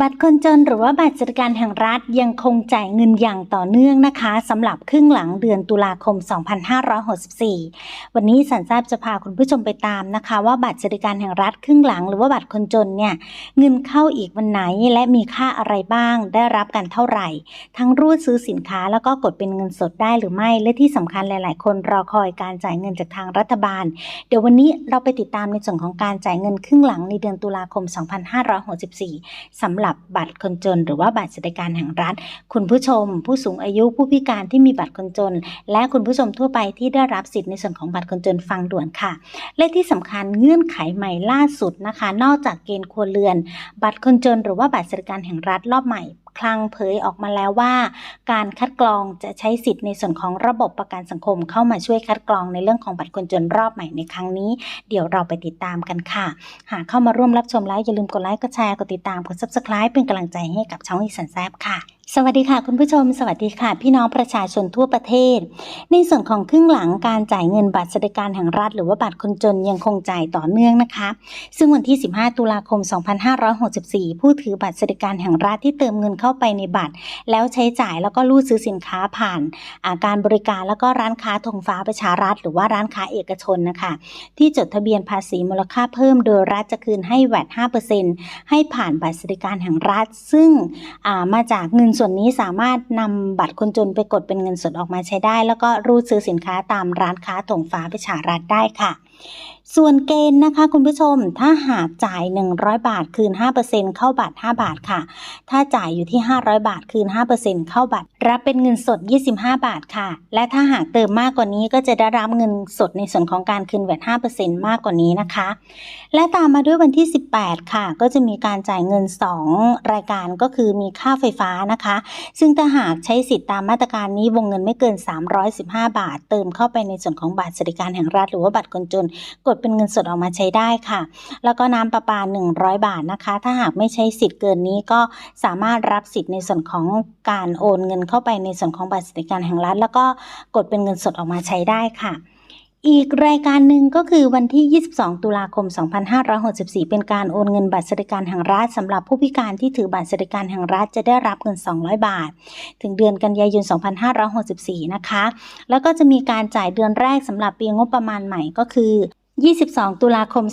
บัตรคนจนหรือว่าบัตรสวัสดิการแห่งรัฐยังคงจ่ายเงินอย่างต่อเนื่องนะคะสำหรับครึ่งหลังเดือนตุลาคม 2564 วันนี้สันทราบจะพาคุณผู้ชมไปตามนะคะ ว่าบัตรสวัสดิการแห่งรัฐครึ่งหลังหรือว่าบัตรคนจนเนี่ยเงินเข้าอีกวันไหนและมีค่าอะไรบ้าง ได้รับกันเท่าไหร่ ทั้งรูดซื้อสินค้าแล้วก็กดเป็นเงินสดได้หรือไม่และที่สำคัญหลาย ๆ คนรอคอยการจ่ายเงินจากทางรัฐบาล เดี๋ยววันนี้เราไปติดตามในส่วนของการจ่ายเงินครึ่งหลังในเดือนตุลาคม 2564สำหรับบัตรคนจน หรือว่าบัตรสวัสดิการแห่งรัฐ คุณผู้ชม ผู้สูงอายุผู้พิการที่มีบัตรคนจน และคุณผู้ชมทั่วไปที่ได้รับสิทธิ์ในส่วนของบัตรคนจนฟังด่วนค่ะ และที่สำคัญเงื่อนไขใหม่ล่าสุดนะคะ นอกจากเกณฑ์ครัวเรือน บัตรคนจน หรือว่าบัตรสวัสดิการแห่งรัฐรอบใหม่ คลังเผยออกมาแล้วว่า การคัดกรองจะใช้สิทธิ์ในส่วนของระบบประกันสังคมเข้ามาช่วยคัดกรองในเรื่องของบัตรคนจนรอบใหม่ในครั้งนี้ เดี๋ยวเราไปติดตามกันค่ะ หากเข้ามาร่วมรับชมไลฟ์อย่าลืมกดไลค์กดแชร์กดติดตามกด subscribe เป็นกำลังใจให้กับช่องอีสันแซบค่ะสวัสดีค่ะคุณผู้ชม สวัสดีค่ะ พี่น้องประชาชนทั่วประเทศ ในส่วนของครึ่งหลังการจ่ายเงินบัตรสวัสดิการแห่งรัฐ หรือว่าบัตรคนจนยังคงจ่ายต่อเนื่องนะคะ ซึ่งวันที่ 15 ตุลาคม 2564 ผู้ถือบัตรสวัสดิการแห่งรัฐที่เติมเงินเข้าไปในบัตร แล้วใช้จ่ายแล้วก็รูดซื้อสินค้าผ่านอาการบริการแล้วก็ร้านค้าธงฟ้าประชารัฐ หรือว่าร้านค้าเอกชนนะคะ ที่จดทะเบียนภาษีมูลค่าเพิ่มโดยรัฐจะคืนให้แวด5%ให้ผ่านบัตรสวัสดิการแห่งรัฐ ซึ่งามาจากเงินส่วนนี้สามารถนำบัตรคนจนไปกดเป็นเงินสดออกมาใช้ได้ แล้วก็รูดซื้อสินค้าตามร้านค้าธงฟ้าประชารัฐได้ค่ะ ส่วนเกณฑ์นะคะคุณผู้ชม ถ้าหากจ่าย 100 บาทคืน 5%เข้าบัตร 5 บาทค่ะ ถ้าจ่ายอยู่ที่ 500 บาทคืน 5%เข้าบัตร รับเป็นเงินสด 25 บาทค่ะ และถ้าหากเติมมากกว่านี้ก็จะได้รับเงินสดในส่วนของการคืนแวด5%มากกว่านี้นะคะ และตามมาด้วยวันที่ 18 ค่ะ ก็จะมีการจ่ายเงิน 2 รายการก็คือมีค่าไฟฟ้านะคะซึ่งถ้าหากใช้สิทธิ์ตามมาตรการนี้วงเงินไม่เกิน 315 บาท เติมเข้าไปในส่วนของบัตรสวัสดิการแห่งรัฐหรือว่าบัตรคนจน กดเป็นเงินสดออกมาใช้ได้ค่ะ แล้วก็น้ำประปา 100 บาทนะคะ ถ้าหากไม่ใช้สิทธิ์เกินนี้ก็สามารถรับสิทธิ์ในส่วนของการโอนเงินเข้าไปในส่วนของบัตรสวัสดิการแห่งรัฐ แล้วก็กดเป็นเงินสดออกมาใช้ได้ค่ะ อีกรายการหนึ่งก็คือวันที่ 22 ตุลาคม 2564 เป็นการโอนเงินบัตรสวัสดิการแห่งรัฐสำหรับผู้พิการที่ถือบัตรสวัสดิการแห่งรัฐจะได้รับเงิน 200 บาท ถึงเดือนกันยายน 2564 นะคะ แล้วก็จะมีการจ่ายเดือนแรกสำหรับปีงบประมาณใหม่ก็คือ 22 ตุลาคม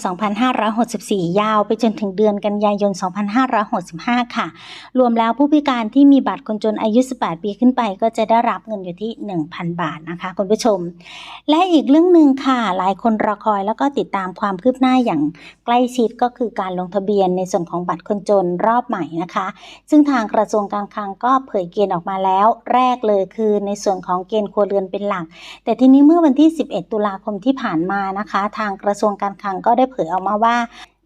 2564 ยาวไปจนถึงเดือนกันยายน 2565 ค่ะ รวมแล้วผู้พิการที่มีบัตรคนจนอายุ 18 ปีขึ้นไป ก็จะได้รับเงินอยู่ที่ 1,000 บาทนะคะ คุณผู้ชม และอีกเรื่องหนึ่งค่ะ หลายคนรอคอยแล้วก็ติดตามความคืบหน้าอย่างใกล้ชิดก็คือการลงทะเบียนในส่วนของบัตรคนจนรอบใหม่นะคะ ซึ่งทางกระทรวงการคลังก็เผยเกณฑ์ออกมาแล้ว แรกเลยคือในส่วนของเกณฑ์ครัวเรือนเป็นหลัก แต่ทีนี้เมื่อวันที่ 11 ตุลาคมที่ผ่านมานะคะทางกระทรวงการคลังก็ได้เผยออกมาว่า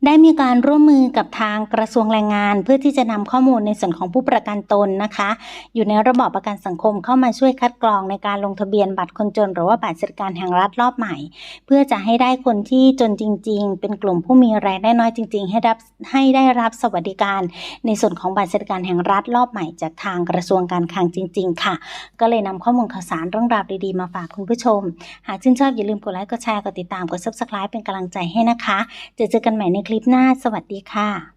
ได้มีการร่วมมือกับทางกระทรวงแรงงาน เพื่อที่จะนำข้อมูลในส่วนของผู้ประกันตนนะคะ อยู่ในระบอบประกันสังคมเข้ามาช่วยคัดกรองในการลงทะเบียนบัตรคนจน หรือว่าบัตรสวัสดิการแห่งรัฐรอบใหม่ เพื่อจะให้ได้คนที่จนจริง ๆ เป็นกลุ่มผู้มีรายได้น้อยจริง ๆ ให้รับให้ได้รับสวัสดิการ ในส่วนของบัตรสวัสดิการแห่งรัฐรอบใหม่จากทางกระทรวงการคลังจริง ๆ ค่ะ ก็เลยนำข้อมูลข่าวสารเรื่องราวดีๆมาฝากคุณผู้ชม หากชื่นชอบอย่าลืมกดไลค์กดแชร์กดติดตามกด subscribe เป็นกำลังใจให้นะคะเจอเจอกันใหม่ในคลิลิปหน้าสวัสดีค่ะ